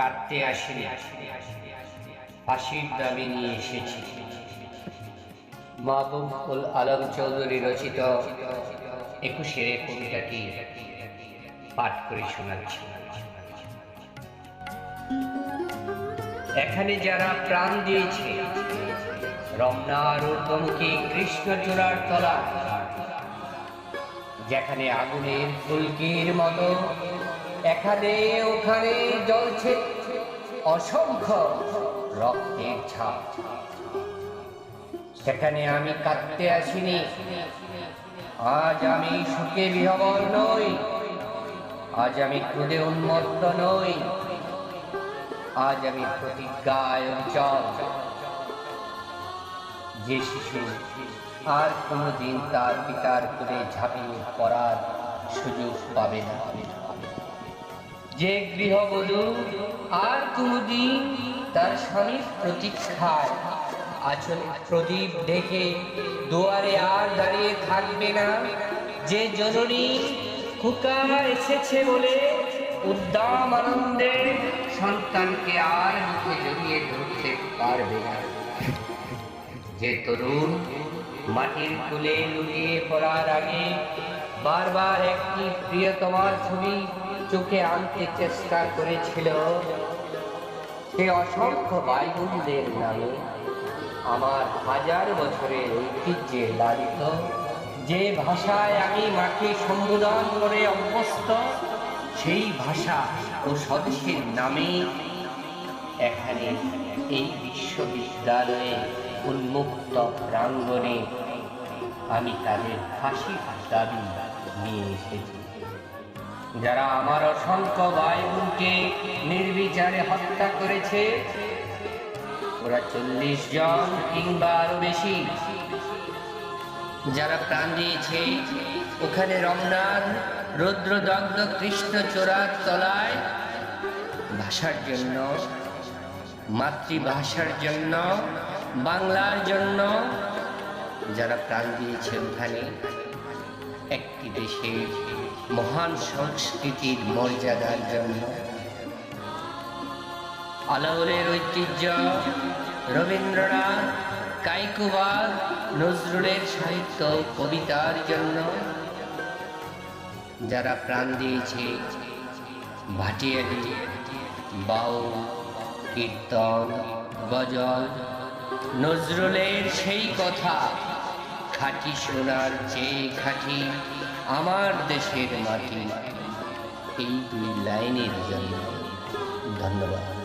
কাটতে আসেনি। ফাঁসির দাবি নিয়ে এসেছি। মাহবুবুল আলম চৌধুরী রচিত একুশের কবিতাটি পাঠ করে শোনাচ্ছি। এখানে যারা প্রাণ দিয়েছে রমনার ঊর্ধ্বমুখী কৃষ্ণচূড়ার তলা, যেখানে আগুনের ফুলকির মতো এখানে, ওখানে জ্বলছে অসংখ্য রক্তের ছাপ। সেখানে আমি কাঁদতে আসিনি। আজ আমি সুখে বিহবল নই। আজ আমি ক্রোধে উন্মত্ত নই। আজ আমি প্রতিজ্ঞায় অঞ্চল যে শিশু আর কোনোদিন তার পিতার করে ঝাঁপিয়ে পড়ার সুযোগ পাবে না। যে গৃহবধূ আর কোনোদিন তার স্বামীর প্রতীক্ষায়। আচলে প্রদীপ দেখে দুয়ারে আর দাঁড়িয়ে থাকবে না। যে জননী খুকা এসেছে বলে উদ্দাম আনন্দে সন্তানকে আর মুখে জড়িয়ে ধরতে পারবে না। যে তরুণ মাটির কুলে লুটিয়ে পড়ার আগে বারবার একটি প্রিয়তমার ছবি চোখে আনতে চেষ্টা করেছিল। সে অসংখ্য বাইবুলদের নামে আমার হাজার বছরের ঐতিহ্যে লালিত। যে ভাষায় আমি মাকে সম্বোধন করে অভ্যস্ত, সেই ভাষা ও স্বদেশের নামে এখানে এই বিশ্ববিদ্যালয়ে উন্মুক্ত প্রাঙ্গণে আমি তাদের ফাঁসি দাবি নিয়ে এসেছি। যারা আমার অসংখ্য ভাই বোনকে নির্বিচারে হত্যা করেছে, ওরা চল্লিশ জন কিংবা আরও বেশি। যারা প্রাণ দিয়েছে, ওখানে রমনার রৌদ্রদগ্ধ কৃষ্ণচূড়ার তলায় ভাষার জন্য, মাতৃভাষার জন্য, বাংলার জন্য যারা প্রাণ দিয়েছে ওখানে একটি দেশের মহান সংস্কৃতির মর্যাদার জন্য। আলাউলের ঐতিহ্য, রবীন্দ্রনাথ কাইকুবাদ নজরুলের সাহিত্য কবিতার জন্য যারা প্রাণ দিয়েছে ভাটিয়ালি বাউল, কীর্তন, গজল, নজরুলের সেই কথা খাঁটি সোনার চেয়ে খাঁটি আমার দেশের মাটি। এই দুই লাইনের জন্য ধন্যবাদ।